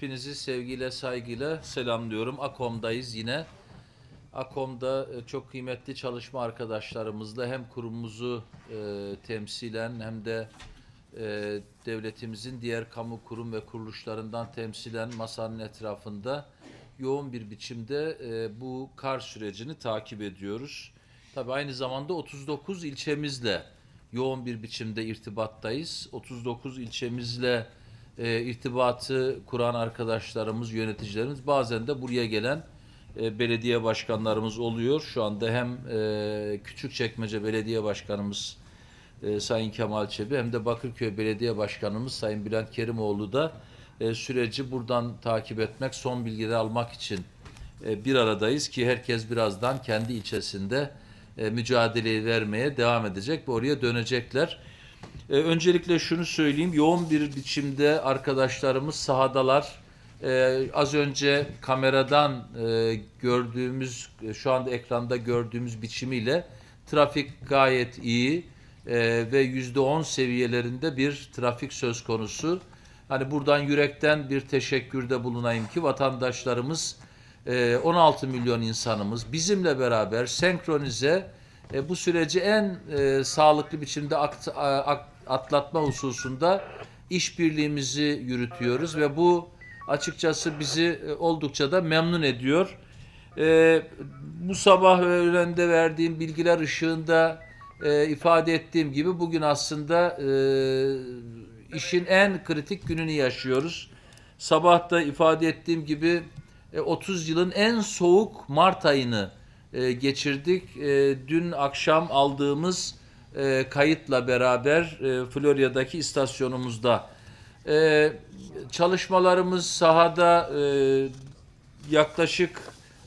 Hepinizi sevgiyle, saygıyla selamlıyorum. AKOM'dayız yine. AKOM'da e, çok kıymetli çalışma arkadaşlarımızla hem kurumumuzu e, temsilen hem de e, devletimizin diğer kamu kurum ve kuruluşlarından temsilen masanın etrafında yoğun bir biçimde e, bu kar sürecini takip ediyoruz. Tabii aynı zamanda 39 ilçemizle yoğun bir biçimde irtibattayız. 39 ilçemizle e, irtibatı kuran arkadaşlarımız, yöneticilerimiz bazen de buraya gelen e, belediye başkanlarımız oluyor. Şu anda hem e, Küçükçekmece Belediye Başkanımız e, Sayın Kemal Çebi hem de Bakırköy Belediye Başkanımız Sayın Bülent Kerimoğlu da e, süreci buradan takip etmek, son bilgileri almak için e, bir aradayız ki herkes birazdan kendi ilçesinde e, mücadeleyi vermeye devam edecek ve oraya dönecekler. E, öncelikle şunu söyleyeyim, yoğun bir biçimde arkadaşlarımız sahadalar. E, az önce kameradan e, gördüğümüz, e, şu anda ekranda gördüğümüz biçimiyle trafik gayet iyi e, ve yüzde on seviyelerinde bir trafik söz konusu. Hani buradan yürekten bir teşekkürde bulunayım ki vatandaşlarımız e, 16 milyon insanımız bizimle beraber senkronize e, bu süreci en e, sağlıklı biçimde atlatma hususunda işbirliğimizi yürütüyoruz ve bu açıkçası bizi e, oldukça da memnun ediyor. E, bu sabah öğlende verdiğim bilgiler ışığında e, ifade ettiğim gibi bugün aslında e, işin en kritik gününü yaşıyoruz. Sabah da ifade ettiğim gibi e, 30 yılın en soğuk Mart ayını e, geçirdik. E, dün akşam aldığımız e, kayıtla beraber e, Florya'daki istasyonumuzda e, çalışmalarımız sahada e, yaklaşık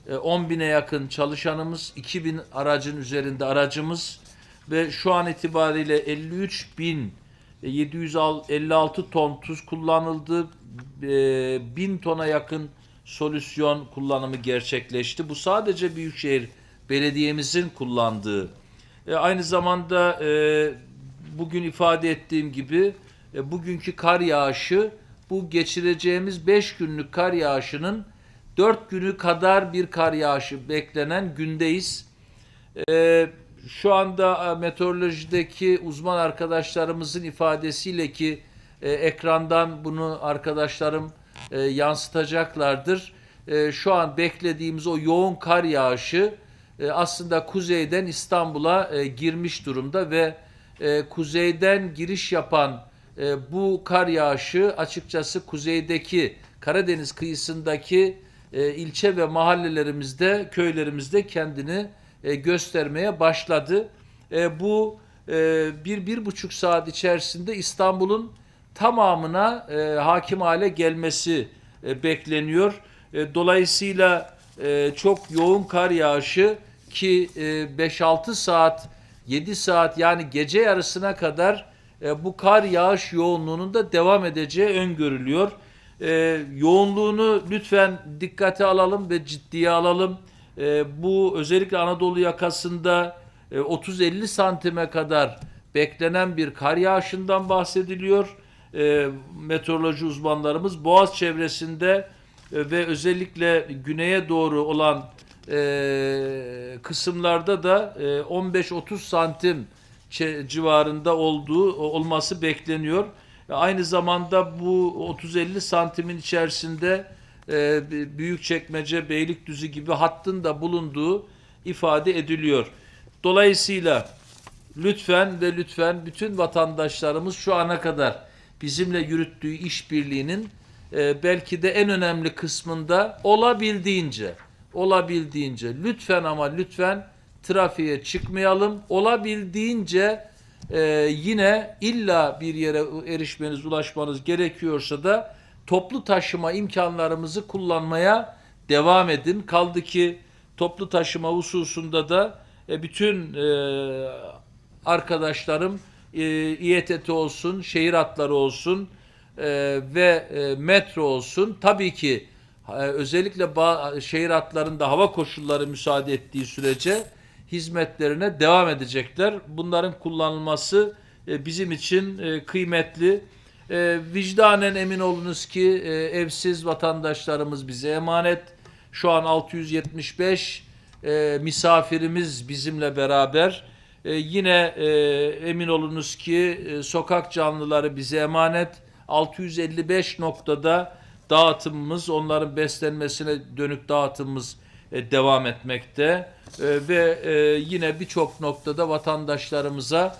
e, 10 bine yakın çalışanımız, 2000 aracın üzerinde aracımız ve şu an itibariyle 53 bin 756 ton tuz kullanıldı. E, 1000 tona yakın solüsyon kullanımı gerçekleşti. Bu sadece Büyükşehir Belediye'mizin kullandığı. E, aynı zamanda e, bugün ifade ettiğim gibi e, bugünkü kar yağışı bu geçireceğimiz 5 günlük kar yağışının 4 günü kadar bir kar yağışı beklenen gündeyiz. E, şu anda e, meteorolojideki uzman arkadaşlarımızın ifadesiyle ki e, ekrandan bunu arkadaşlarım e, yansıtacaklardır. E, şu an beklediğimiz o yoğun kar yağışı e, aslında kuzeyden İstanbul'a e, girmiş durumda ve e, kuzeyden giriş yapan bu kar yağışı açıkçası kuzeydeki Karadeniz kıyısındaki ilçe ve mahallelerimizde, köylerimizde kendini göstermeye başladı. Bu bir, bir buçuk saat içerisinde İstanbul'un tamamına hakim hale gelmesi bekleniyor. Dolayısıyla çok yoğun kar yağışı ki e, 5-6 saat, 7 saat yani gece yarısına kadar e, bu kar yağış yoğunluğunun da devam edeceği öngörülüyor. E, yoğunluğunu lütfen dikkate alalım ve ciddiye alalım. E, bu özellikle Anadolu yakasında e, 30-50 santime kadar beklenen bir kar yağışından bahsediliyor. E, meteoroloji uzmanlarımız Boğaz çevresinde e, ve özellikle güneye doğru olan e, kısımlarda da e, 15-30 santim civarında olduğu olması bekleniyor. E, Aynı zamanda bu 30-50 santimin içerisinde e, Büyükçekmece, Beylikdüzü gibi hattın da bulunduğu ifade ediliyor. Dolayısıyla lütfen ve lütfen bütün vatandaşlarımız şu ana kadar bizimle yürüttüğü işbirliğinin e, belki de en önemli kısmında olabildiğince olabildiğince lütfen ama lütfen trafiğe çıkmayalım. Olabildiğince e, yine illa bir yere erişmeniz, ulaşmanız gerekiyorsa da toplu taşıma imkanlarımızı kullanmaya devam edin. Kaldı ki toplu taşıma hususunda da e, bütün e, arkadaşlarım e, İETT olsun, şehir hatları olsun e, ve e, metro olsun. Tabii ki özellikle ba- şehir hatlarında hava koşulları müsaade ettiği sürece hizmetlerine devam edecekler. Bunların kullanılması e, bizim için e, kıymetli. E, vicdanen emin olunuz ki e, evsiz vatandaşlarımız bize emanet. Şu an 675 e, misafirimiz bizimle beraber. E, yine e, emin olunuz ki e, sokak canlıları bize emanet. 655 noktada dağıtımımız, onların beslenmesine dönük dağıtımımız e, devam etmekte. E, ve e, yine birçok noktada vatandaşlarımıza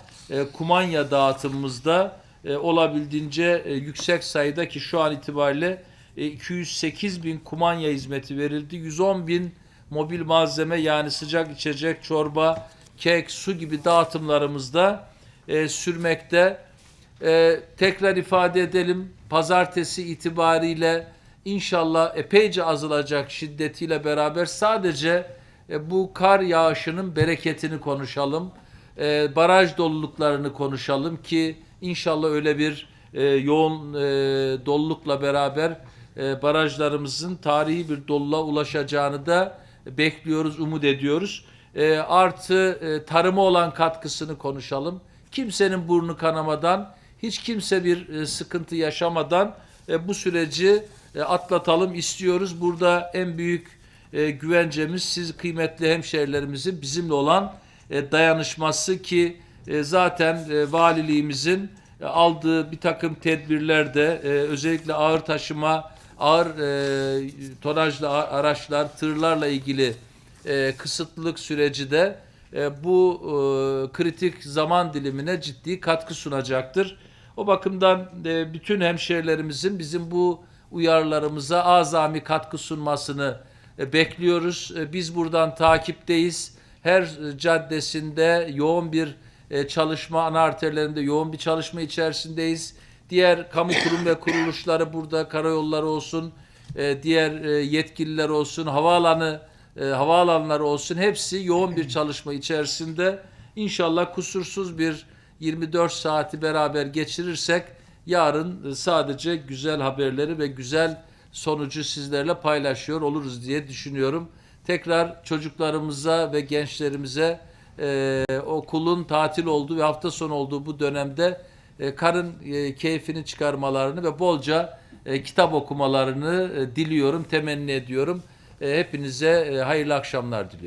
kumanya dağıtımımızda olabildiğince yüksek sayıda ki şu an itibariyle e, 208 bin kumanya hizmeti verildi. 110 bin mobil malzeme yani sıcak içecek, çorba, kek, su gibi dağıtımlarımızda sürmekte. Tekrar ifade edelim pazartesi itibariyle inşallah epeyce azalacak şiddetiyle beraber sadece e, bu kar yağışının bereketini konuşalım. E, baraj doluluklarını konuşalım ki inşallah öyle bir e, yoğun e, dolulukla beraber e, barajlarımızın tarihi bir doluluğa ulaşacağını da bekliyoruz, umut ediyoruz. E, artı e, tarıma olan katkısını konuşalım. Kimsenin burnu kanamadan, hiç kimse bir e, sıkıntı yaşamadan e, bu süreci e, atlatalım istiyoruz. Burada en büyük güvencemiz siz kıymetli hemşehrilerimizin bizimle olan dayanışması ki zaten valiliğimizin aldığı bir takım tedbirlerde özellikle ağır taşıma, ağır tonajlı araçlar, tırlarla ilgili kısıtlılık süreci de bu kritik zaman dilimine ciddi katkı sunacaktır. O bakımdan e, bütün hemşehrilerimizin bizim bu uyarılarımıza azami katkı sunmasını e, bekliyoruz. E, biz buradan takipteyiz. Her e, caddesinde yoğun bir e, çalışma, ana arterlerinde yoğun bir çalışma içerisindeyiz. Diğer kamu kurum ve kuruluşları burada, karayolları olsun, e, diğer e, yetkililer olsun, havaalanı e, havaalanları olsun hepsi yoğun bir çalışma içerisinde. İnşallah kusursuz bir 24 saati beraber geçirirsek yarın e, sadece güzel haberleri ve güzel sonucu sizlerle paylaşıyor oluruz diye düşünüyorum. Tekrar çocuklarımıza ve gençlerimize e, okulun tatil olduğu ve hafta sonu olduğu bu dönemde e, karın e, keyfini çıkarmalarını ve bolca e, kitap okumalarını e, diliyorum, temenni ediyorum. E, hepinize e, hayırlı akşamlar diliyorum.